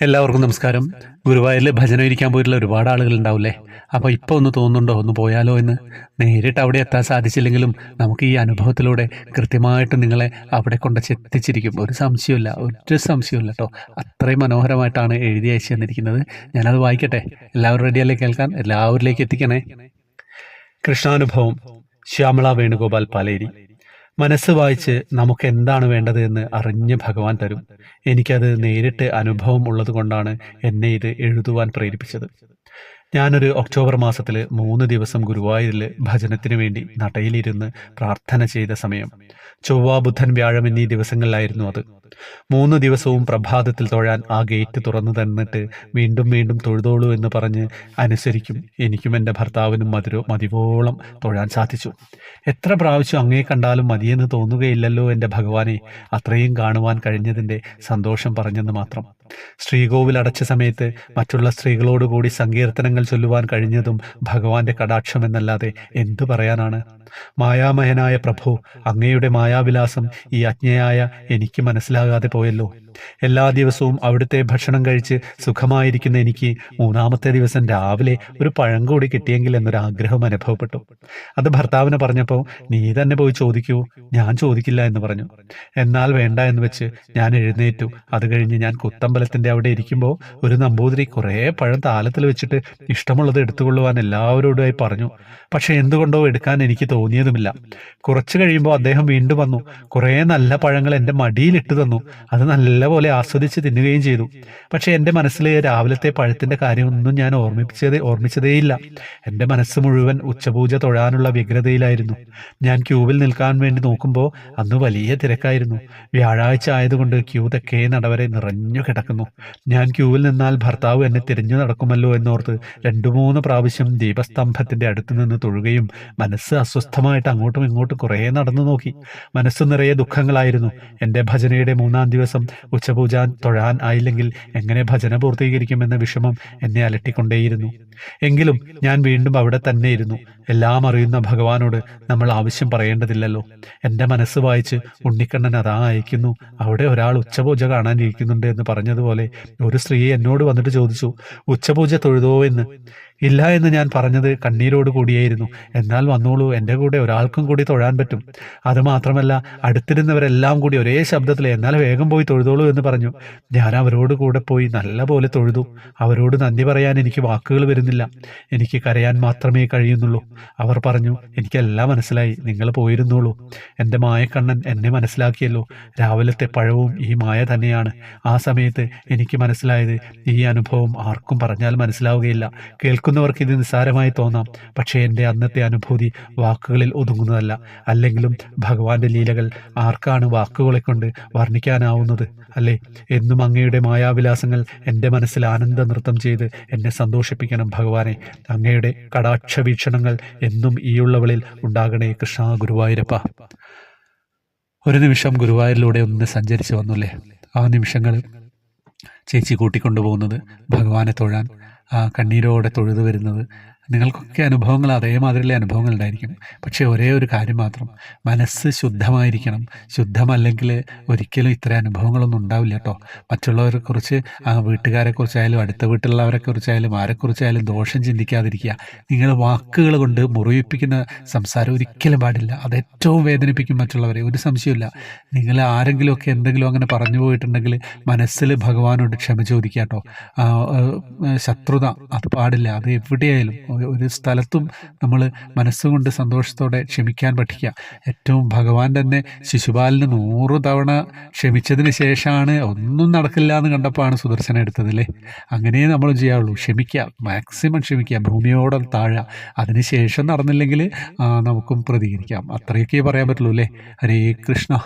എല്ലാവർക്കും നമസ്കാരം. ഗുരുവായൂരിൽ ഭജന ഇരിക്കാൻ പോയിട്ടുള്ള ഒരുപാട് ആളുകൾ ഉണ്ടാവില്ലേ അപ്പോൾ ഇപ്പോൾ ഒന്ന് തോന്നുന്നുണ്ടോ? ഒന്ന് പോയാലോ എന്ന്? നേരിട്ട് അവിടെ എത്താൻ സാധിച്ചില്ലെങ്കിലും നമുക്ക് ഈ അനുഭവത്തിലൂടെ കൃത്യമായിട്ട് നിങ്ങളെ അവിടെ കൊണ്ട് എത്തിച്ചിരിക്കും. ഒരു സംശയമില്ല ഒരു സംശയമില്ല കേട്ടോ. അത്രയും മനോഹരമായിട്ടാണ് എഴുതി അയച്ചു തന്നിരിക്കുന്നത്. ഞാനത് വായിക്കട്ടെ. എല്ലാവരും റെഡിയല്ലേ കേൾക്കാൻ? എല്ലാവരിലേക്ക് എത്തിക്കണേ. കൃഷ്ണാനുഭവം ശ്യാമള വേണുഗോപാൽ പാലേരി. മനസ്സ് വായിച്ച് നമുക്ക് എന്താണ് വേണ്ടത് എന്ന് അറിഞ്ഞ് ഭഗവാൻ തരും. എനിക്കത് നേരിട്ട് അനുഭവം ഉള്ളതുകൊണ്ടാണ് എന്നെ ഇത് എഴുതുവാൻ പ്രേരിപ്പിച്ചത്. ഞാനൊരു ഒക്ടോബർ മാസത്തിൽ മൂന്ന് ദിവസം ഗുരുവായൂരിൽ ഭജനത്തിന് വേണ്ടി നടയിലിരുന്ന് പ്രാർത്ഥന ചെയ്ത സമയം. ചൊവ്വ ബുധൻ വ്യാഴം എന്നീ ദിവസങ്ങളിലായിരുന്നു അത്. മൂന്ന് ദിവസവും പ്രഭാതത്തിൽ തൊഴാൻ ആ ഗേറ്റ് തുറന്നു തന്നിട്ട് വീണ്ടും വീണ്ടും തൊഴുതോളൂ എന്ന് പറഞ്ഞ് അനുസരിക്കും എനിക്കും എന്റെ ഭർത്താവിനും മധുരോ മതിവോളം തൊഴാൻ സാധിച്ചു. എത്ര പ്രാവശ്യം അങ്ങേ കണ്ടാലും മതിയെന്ന് തോന്നുകയില്ലല്ലോ എന്റെ ഭഗവാനെ അത്രയും കാണുവാൻ കഴിഞ്ഞതിന്റെ സന്തോഷം പറഞ്ഞെന്ന് മാത്രം. ശ്രീകോവിൽ അടച്ച സമയത്ത് മറ്റുള്ള സ്ത്രീകളോടുകൂടി സങ്കീർത്തനങ്ങൾ ചൊല്ലുവാൻ കഴിഞ്ഞതും ഭഗവാന്റെ കടാക്ഷമെന്നല്ലാതെ എന്തു പറയാനാണ്? മായാമയനായ പ്രഭു അങ്ങയുടെ മായാവിലാസം ഈ അജ്ഞയായ എനിക്ക് മനസ്സിലാകാതെ പോയല്ലോ. എല്ലാ ദിവസവും അവിടുത്തെ ഭക്ഷണം കഴിച്ച് സുഖമായിരിക്കുന്ന എനിക്ക് മൂന്നാമത്തെ ദിവസം രാവിലെ ഒരു പഴം കൂടി കിട്ടിയെങ്കിൽ എന്നൊരു ആഗ്രഹം അനുഭവപ്പെട്ടു. അത് ഭർത്താവിനെ പറഞ്ഞപ്പോൾ നീ തന്നെ പോയി ചോദിക്കൂ. ഞാൻ ചോദിക്കില്ല എന്ന് പറഞ്ഞു. എന്നാൽ വേണ്ട എന്ന് വെച്ച് ഞാൻ എഴുന്നേറ്റു. അത് കഴിഞ്ഞ് ഞാൻ കുത്തമ്പലത്തിന്റെ അവിടെ ഇരിക്കുമ്പോൾ ഒരു നമ്പൂതിരി കുറേ പഴം താലത്തിൽ വെച്ചിട്ട് ഇഷ്ടമുള്ളത് എടുത്തുകൊള്ളുവാൻ എല്ലാവരോടുമായി പറഞ്ഞു. പക്ഷെ എന്തുകൊണ്ടോ എടുക്കാൻ എനിക്ക് തോന്നിയതുമില്ല. കുറച്ച് കഴിയുമ്പോൾ അദ്ദേഹം വീണ്ടും വന്നു. കുറേ നല്ല പഴങ്ങൾ എന്റെ മടിയിലിട്ട് തന്നു. അത് നല്ലപോലെ ആസ്വദിച്ച് തിന്നുകയും ചെയ്തു. പക്ഷെ എന്റെ മനസ്സിൽ രാവിലത്തെ പഴത്തിന്റെ കാര്യമൊന്നും ഞാൻ ഓർമ്മിപ്പിച്ചതേ ഓർമ്മിച്ചതേയില്ല. എന്റെ മനസ്സ് മുഴുവൻ ഉച്ചപൂജ തൊഴാനുള്ള വ്യഗ്രതയിലായിരുന്നു. ഞാൻ ക്യൂവിൽ നിൽക്കാൻ വേണ്ടി നോക്കുമ്പോൾ അന്ന് വലിയ തിരക്കായിരുന്നു. വ്യാഴാഴ്ച ആയതുകൊണ്ട് ക്യൂ തെക്കേ നടവരെ നിറഞ്ഞു കിടക്കുന്നു. ഞാൻ ക്യൂവിൽ നിന്നാൽ ഭർത്താവ് എന്നെ തിരിഞ്ഞു നടക്കുമല്ലോ എന്നോർത്ത് രണ്ടു മൂന്ന് പ്രാവശ്യം ദീപസ്തംഭത്തിന്റെ അടുത്ത് നിന്ന് തൊഴുകയും മനസ്സ് അസ്വസ്ഥമായിട്ട് അങ്ങോട്ടും ഇങ്ങോട്ടും കുറേ നടന്നു നോക്കി. മനസ്സ് നിറയെ ദുഃഖങ്ങളായിരുന്നു. എന്റെ ഭജനയുടെ മൂന്നാം ദിവസം ഉച്ചപൂജ തൊഴാൻ ആയില്ലെങ്കിൽ എങ്ങനെ ഭജന പൂർത്തീകരിക്കുമെന്ന വിഷമം എന്നെ അലട്ടിക്കൊണ്ടേയിരുന്നു. എങ്കിലും ഞാൻ വീണ്ടും അവിടെ തന്നെ ഇരുന്നു എല്ലാം അറിയുന്ന ഭഗവാനോട് നമ്മൾ ആവശ്യം പറയേണ്ടതില്ലല്ലോ. എന്റെ മനസ്സ് വായിച്ച് ഉണ്ണിക്കണ്ണൻ അതാ അയക്കുന്നു അവിടെ ഒരാൾ ഉച്ചപൂജ കാണാനിരിക്കുന്നുണ്ട് എന്ന് പറഞ്ഞതുപോലെ ഒരു സ്ത്രീ എന്നോട് വന്നിട്ട് ചോദിച്ചു ഉച്ചപൂജ തൊഴുതോ എന്ന്? ഇല്ല എന്ന് ഞാൻ പറഞ്ഞത് കണ്ണീരോട് കൂടിയായിരുന്നു. എന്നാൽ വന്നോളൂ എന്റെ കൂടെ ഒരാൾക്കും കൂടി തൊഴാൻ പറ്റും. അത് മാത്രമല്ല അടുത്തിരുന്നവരെല്ലാം കൂടി ഒരേ ശബ്ദത്തിൽ എന്നാൽ വേഗം പോയി തൊഴുതോളൂ എന്ന് പറഞ്ഞു. ഞാൻ അവരോട് കൂടെ പോയി നല്ല പോലെ തൊഴുതു. അവരോട് നന്ദി പറയാൻ എനിക്ക് വാക്കുകൾ വരുന്നില്ല. എനിക്ക് കരയാൻ മാത്രമേ കഴിയുന്നുള്ളൂ. അവർ പറഞ്ഞു എനിക്കെല്ലാം മനസ്സിലായി. നിങ്ങൾ പോയിരുന്നുള്ളൂ എന്റെ മായക്കണ്ണൻ എന്നെ മനസ്സിലാക്കിയല്ലോ. രാവിലത്തെ പഴവും ഈ മായ തന്നെയാണ്. ആ സമയത്ത് എനിക്ക് മനസ്സിലായത് ഈ അനുഭവം ആർക്കും പറഞ്ഞാൽ മനസ്സിലാവുകയില്ല. കേൾക്കുന്നവർക്ക് ഇത് നിസ്സാരമായി തോന്നാം. പക്ഷേ എന്റെ അന്നത്തെ അനുഭൂതി വാക്കുകളിൽ ഒതുങ്ങുന്നതല്ല. അല്ലെങ്കിലും ഭഗവാന്റെ ലീലകൾ ആർക്കാണ് വാക്കുകളെ കൊണ്ട് വർണിക്കാനാവുന്നത്? അല്ലേ? എന്നും അങ്ങയുടെ മായാവിലാസങ്ങൾ എന്റെ മനസ്സിൽ ആനന്ദ നൃത്തം ചെയ്ത് എന്നെ സന്തോഷിപ്പിക്കണം ഭഗവാനെ. അങ്ങയുടെ കടാക്ഷ വീക്ഷണങ്ങൾ എന്നും ഈയുള്ളവളിൽ ഉണ്ടാകണേ കൃഷ്ണ ഗുരുവായൂരപ്പ. ഒരു നിമിഷം ഗുരുവായൂരിലൂടെ ഒന്ന് സഞ്ചരിച്ചു വന്നുല്ലേ ആ നിമിഷങ്ങൾ ചേച്ചി കൂട്ടിക്കൊണ്ടുപോകുന്നത് ഭഗവാനെ തൊഴാൻ ആ കണ്ണീരോടെ തൊഴുതു വരുന്നത് നിങ്ങൾക്കൊക്കെ അനുഭവങ്ങൾ അതേമാതിരിയുള്ള അനുഭവങ്ങൾ ഉണ്ടായിരിക്കും പക്ഷേ ഒരേ ഒരു കാര്യം മാത്രം. മനസ്സ് ശുദ്ധമായിരിക്കണം. ശുദ്ധമല്ലെങ്കിൽ ഒരിക്കലും ഇത്ര അനുഭവങ്ങളൊന്നും ഉണ്ടാവില്ല കേട്ടോ. മറ്റുള്ളവരെ കുറിച്ച് ആ വീട്ടുകാരെ കുറിച്ചായാലും അടുത്ത വീട്ടിലുള്ളവരെ കുറിച്ചായാലും ആരെക്കുറിച്ചായാലും ദോഷം ചിന്തിക്കാതിരിക്കുക. നിങ്ങൾ വാക്കുകൾ കൊണ്ട് മുറിവിപ്പിക്കുന്ന സംസാരം ഒരിക്കലും പാടില്ല. അത് ഏറ്റവും വേദനിപ്പിക്കും മറ്റുള്ളവരെ. ഒരു സംശയമില്ല നിങ്ങൾ ആരെങ്കിലുമൊക്കെ എന്തെങ്കിലും അങ്ങനെ പറഞ്ഞു പോയിട്ടുണ്ടെങ്കിൽ മനസ്സിൽ ഭഗവാനോട് ക്ഷമ ചോദിക്കുക കേട്ടോ. ശത്രുത അത് പാടില്ല. അത് എവിടെയായാലും ഒരു- സ്ഥലത്തും നമ്മൾ മനസ്സുകൊണ്ട് സന്തോഷത്തോടെ ക്ഷമിക്കാൻ പഠിക്കുക. ഏറ്റവും ഭഗവാൻ തന്നെ ശിശുപാലിന് നൂറ് തവണ ക്ഷമിച്ചതിന് ശേഷമാണ് ഒന്നും നടക്കില്ല എന്ന് കണ്ടപ്പോഴാണ് സുദർശനം എടുത്തതല്ലേ അങ്ങനെ നമ്മൾ ചെയ്യാവുള്ളൂ. ക്ഷമിക്കുക മാക്സിമം ക്ഷമിക്കുക ഭൂമിയോടെ താഴെ അതിന് ശേഷം നടന്നില്ലെങ്കിൽ നമുക്കും പ്രതികരിക്കാം. അത്രയൊക്കെ പറയാൻ പറ്റുള്ളൂ അല്ലേ? ഹരേ കൃഷ്ണ.